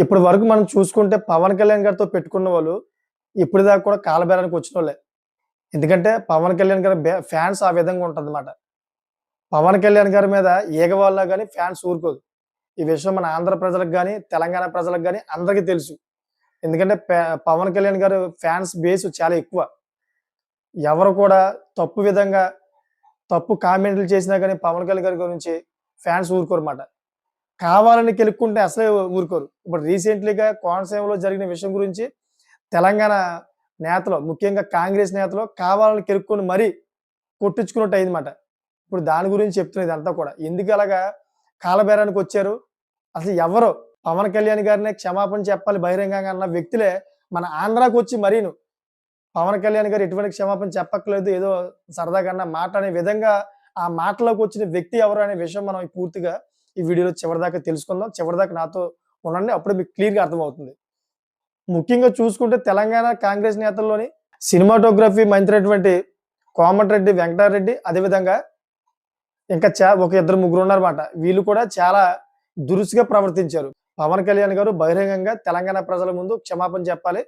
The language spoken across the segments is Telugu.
ఇప్పటి వరకు మనం చూసుకుంటే పవన్ కళ్యాణ్ గారితో పెట్టుకున్న వాళ్ళు ఇప్పుడు దాకా కూడా కాలబేరానికి వచ్చిన వాళ్ళే. ఎందుకంటే పవన్ కళ్యాణ్ గారి ఫ్యాన్స్ ఆ విధంగా ఉంటుందన్నమాట. పవన్ కళ్యాణ్ గారి మీద ఏగవాళ్ళ కానీ ఫ్యాన్స్ ఊరుకోదు. ఈ విషయం మన ఆంధ్ర ప్రజలకు కానీ తెలంగాణ ప్రజలకు కానీ అందరికీ తెలుసు. ఎందుకంటే పవన్ కళ్యాణ్ గారు ఫ్యాన్స్ బేస్ చాలా ఎక్కువ. ఎవరు కూడా తప్పు విధంగా తప్పు కామెంట్లు చేసినా కానీ పవన్ కళ్యాణ్ గారి గురించి ఫ్యాన్స్ ఊరుకోరన్నమాట కావాలని కెలుక్కుంటే అసలే ఊరుకోరు. ఇప్పుడు రీసెంట్లీగా కోనసీమలో జరిగిన విషయం గురించి తెలంగాణ నేతలు ముఖ్యంగా కాంగ్రెస్ నేతలు కావాలని కెలుక్కొని మరీ కొట్టించుకున్నట్టు అయిందన్నమాట. ఇప్పుడు దాని గురించి చెప్తున్నది అంతా కూడా. ఎందుకు అలాగా కాలబేరానికి వచ్చారు? అసలు ఎవరు? పవన్ కళ్యాణ్ గారిని క్షమాపణ చెప్పాలి బహిరంగంగా అన్న వ్యక్తులే మన ఆంధ్రాకి వచ్చి మరీను. పవన్ కళ్యాణ్ గారు ఎటువంటి క్షమాపణ చెప్పక్కలేదు ఏదో సరదాగా అన్న మాట అనే విధంగా ఆ మాటలోకి వచ్చిన వ్యక్తి ఎవరు అనే విషయం మనం పూర్తిగా ఈ వీడియోలో చివరిదాకా తెలుసుకుందాం. చివరిదాకా నాతో ఉండండి. అప్పుడే మీకు క్లియర్గా అర్థమవుతుంది. ముఖ్యంగా చూసుకుంటే తెలంగాణ కాంగ్రెస్ నేతల్లోని సినిమాటోగ్రఫీ మంత్రి కోమటిరెడ్డి వెంకటారెడ్డి అదేవిధంగా ఇంకా చా ఒక ఇద్దరు ముగ్గురు ఉన్నారన్నమాట. వీళ్ళు కూడా చాలా దురుసుగా ప్రవర్తించారు. పవన్ కళ్యాణ్ గారు బహిరంగంగా తెలంగాణ ప్రజల ముందు క్షమాపణ చెప్పాలి.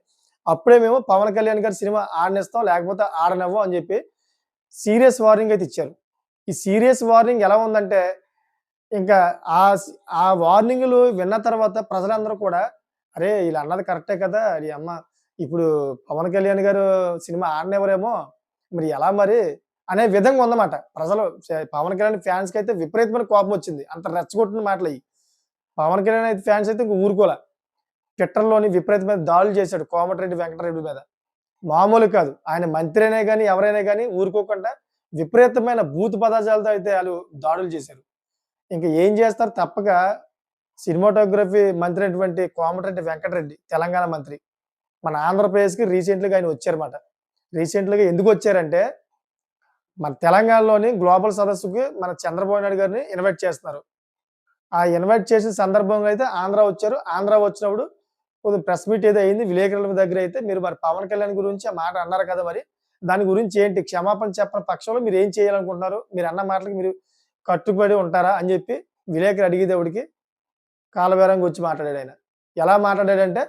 అప్పుడే మేము పవన్ కళ్యాణ్ గారి సినిమా ఆడనిస్తాం లేకపోతే ఆడనివ్వం అని చెప్పి సీరియస్ వార్నింగ్ అయితే ఇచ్చారు. ఈ సీరియస్ వార్నింగ్ ఎలా ఉందంటే ఇంకా ఆ ఆ వార్నింగ్లు విన్న తర్వాత ప్రజలందరూ కూడా అరే వీళ్ళు అన్నది కరెక్టే కదా అది అమ్మ ఇప్పుడు పవన్ కళ్యాణ్ గారు సినిమా ఆడనివ్వరేమో మరి ఎలా మరి? అనే విధంగా ఉందన్నమాట. ప్రజలు పవన్ కళ్యాణ్ ఫ్యాన్స్కి అయితే విపరీతమైన కోపం వచ్చింది. అంత రెచ్చగొట్టిన మాటలు అయ్యి. పవన్ కళ్యాణ్ అయితే ఫ్యాన్స్ అయితే ఇంక ఊరుకోలే. ట్విట్టర్లోని విపరీతమైన దాడులు చేశాడు కోమటిరెడ్డి వెంకటరెడ్డి మీద. మామూలు కాదు. ఆయన మంత్రి అయినా కానీ ఎవరైనా కానీ ఊరుకోకుండా విపరీతమైన భూత పదార్థాలతో అయితే వాళ్ళు దాడులు చేశారు. ఇంకా ఏం చేస్తారు తప్పక సినిమాటోగ్రఫీ మంత్రి అయినటువంటి కోమటిరెడ్డి వెంకటరెడ్డి తెలంగాణ మంత్రి. మన ఆంధ్రప్రదేశ్కి రీసెంట్గా ఆయన వచ్చారన్నమాట. రీసెంట్గా ఎందుకు వచ్చారంటే మన తెలంగాణలోని గ్లోబల్ సదస్సుకి మన చంద్రబాబు నాయుడు గారిని ఇన్వైట్ చేస్తున్నారు. ఆ ఇన్వైట్ చేసిన సందర్భంగా అయితే ఆంధ్ర వచ్చారు. ఆంధ్ర వచ్చినప్పుడు కొద్దిగా ప్రెస్ మీట్ ఏదో అయింది. విలేకరుల దగ్గర అయితే మీరు మరి పవన్ కళ్యాణ్ గురించి ఆ మాట అన్నారు కదా మరి. దాని గురించి ఏంటి? క్షమాపణ చెప్పని పక్షంలో మీరు ఏం చేయాలనుకుంటున్నారు? మీరు అన్న మాటలకు మీరు కట్టుబడి ఉంటారా అని చెప్పి విలేకరు అడిగేదేవుడికి కాలబేరంగా వచ్చి మాట్లాడాడు ఆయన. ఎలా మాట్లాడాడంటే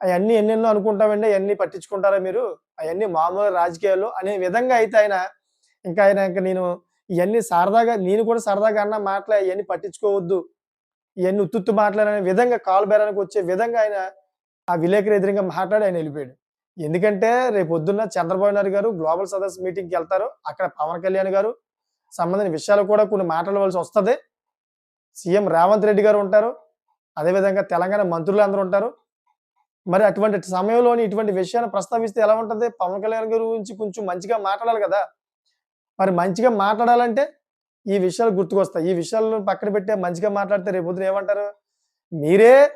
అవన్నీ ఎన్నెన్నో అనుకుంటామండి అవన్నీ పట్టించుకుంటారా మీరు? అవన్నీ మామూలు రాజకీయాలు అనే విధంగా అయితే ఆయన ఇంకా ఆయన ఇంకా నేను ఇవన్నీ సరదాగా నేను కూడా సరదాగా అన్న మాటలే ఇవన్నీ పట్టించుకోవద్దు ఇవన్నీ ఉత్తుత్తు మాట్లాడనే విధంగా కాలు బేరానికి వచ్చే విధంగా ఆయన ఆ విలేకరు ఎదురుగా మాట్లాడి ఆయన వెళ్ళిపోయాడు. ఎందుకంటే రేపు పొద్దున్న చంద్రబాబు నాయుడు గారు గ్లోబల్ సదస్సు మీటింగ్కి వెళ్తారు. అక్కడ పవన్ కళ్యాణ్ గారు సంబంధించిన విషయాలు కూడా కొన్ని మాట్లాడవలసి వస్తుంది. సీఎం రేవంత్ రెడ్డి గారు ఉంటారు. అదేవిధంగా తెలంగాణ మంత్రులు అందరూ ఉంటారు. మరి అటువంటి సమయంలోని ఇటువంటి విషయాన్ని ప్రస్తావిస్తే ఎలా ఉంటుంది? పవన్ కళ్యాణ్ గారి గురించి కొంచెం మంచిగా మాట్లాడాలి కదా. మరి మంచిగా మాట్లాడాలంటే ఈ విషయాలు గుర్తుకొస్తాయి. ఈ విషయాలను పక్కన పెట్టే మంచిగా మాట్లాడితే రేపు పొద్దున ఏమంటారు? మీరే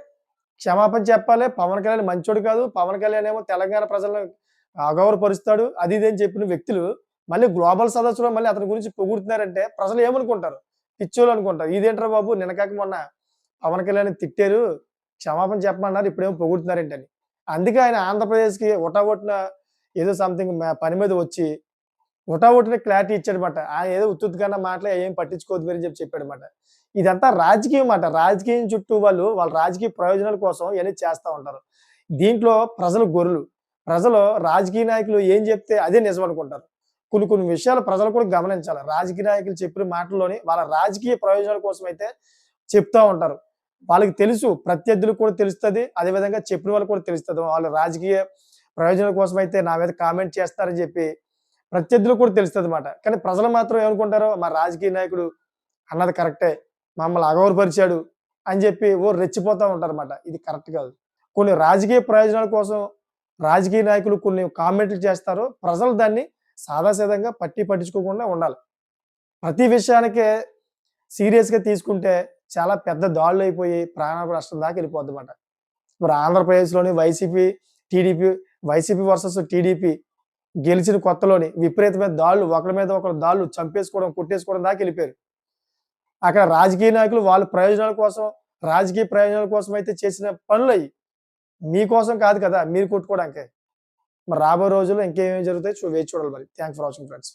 క్షమాపణ చెప్పాలి. పవన్ కళ్యాణ్ మంచోడు కాదు. పవన్ కళ్యాణ్ ఏమో తెలంగాణ ప్రజలను అగౌరవపరుస్తాడు అది ఇది అని చెప్పిన వ్యక్తులు మళ్ళీ గ్లోబల్ సదస్సులో మళ్ళీ అతని గురించి పొగుడుతున్నారంటే ప్రజలు ఏమనుకుంటారు? పిచ్చోళ్ళు అనుకుంటారు. ఇదేంటారా బాబు? నిన్నకాక మొన్న పవన్ కళ్యాణ్ తిట్టారు. క్షమాపణ చెప్పమన్నారు. ఇప్పుడేమో పొగుడుతున్నారేంటని. అందుకే ఆయన ఆంధ్రప్రదేశ్కి ఒటగొట్టిన ఏదో సంథింగ్ పని మీద వచ్చి ఒటగొట్టిన క్లారిటీ ఇచ్చాడనమాట ఆయన ఏదో ఉత్తుత్తుగా మాటలే ఏం పట్టించుకోవద్దు మీరు అని చెప్పి చెప్పాడనమాట ఇదంతా రాజకీయం మాట రాజకీయం చుట్టూ వాళ్ళు వాళ్ళ రాజకీయ ప్రయోజనాల కోసం ఇవన్నీ చేస్తూ ఉంటారు. దీంట్లో ప్రజలు గొర్రెలు. ప్రజలు రాజకీయ నాయకులు ఏం చెప్తే అదే నిజం అనుకుంటారు. కొన్ని కొన్ని విషయాలు ప్రజలు కూడా గమనించాలి. రాజకీయ నాయకులు చెప్పిన మాటల్లోని వాళ్ళ రాజకీయ ప్రయోజనాల కోసం అయితే చెప్తా ఉంటారు. వాళ్ళకి తెలుసు ప్రత్యర్థులకు కూడా తెలుస్తుంది అదేవిధంగా చెప్పిన వాళ్ళకి కూడా తెలుస్తుంది. వాళ్ళ రాజకీయ ప్రయోజనాల కోసం అయితే నా మీద కామెంట్ చేస్తారని చెప్పి ప్రత్యర్థులకు కూడా తెలుస్తుంది అనమాట కానీ ప్రజలు మాత్రం ఏమనుకుంటారో మా రాజకీయ నాయకుడు అన్నది కరెక్టే మమ్మల్ని అగౌరపరిచాడు అని చెప్పి ఓ రెచ్చిపోతూ ఉంటారు అన్నమాట. ఇది కరెక్ట్ కాదు. కొన్ని రాజకీయ ప్రయోజనాల కోసం రాజకీయ నాయకులు కొన్ని కామెంట్లు చేస్తారు ప్రజలు దాన్ని సాదాసీదంగా పట్టి పట్టించుకోకుండా ఉండాలి. ప్రతి విషయానికే సీరియస్గా తీసుకుంటే చాలా పెద్ద దాడులు అయిపోయి ప్రాణ నష్టం దాకా వెళ్ళిపోద్ది అనమాట ఇప్పుడు ఆంధ్రప్రదేశ్లోని YCP TDP YCP versus TDP గెలిచిన కొత్తలోని విపరీతమైన దాళ్ళు ఒకరి మీద ఒకరు దాళ్ళు చంపేసుకోవడం కొట్టేసుకోవడం దాకా వెళ్ళిపోయారు. అక్కడ రాజకీయ నాయకులు వాళ్ళ ప్రయోజనాల కోసం రాజకీయ ప్రయోజనాల కోసం అయితే చేసిన పనులు అయ్యి మీకోసం కాదు కదా మీరు కొట్టుకోవడానికి. మరి రాబోయే రోజుల్లో ఇంకేమేమి జరుగుతాయి వేచి చూడాలి మరి. Thank for watching friends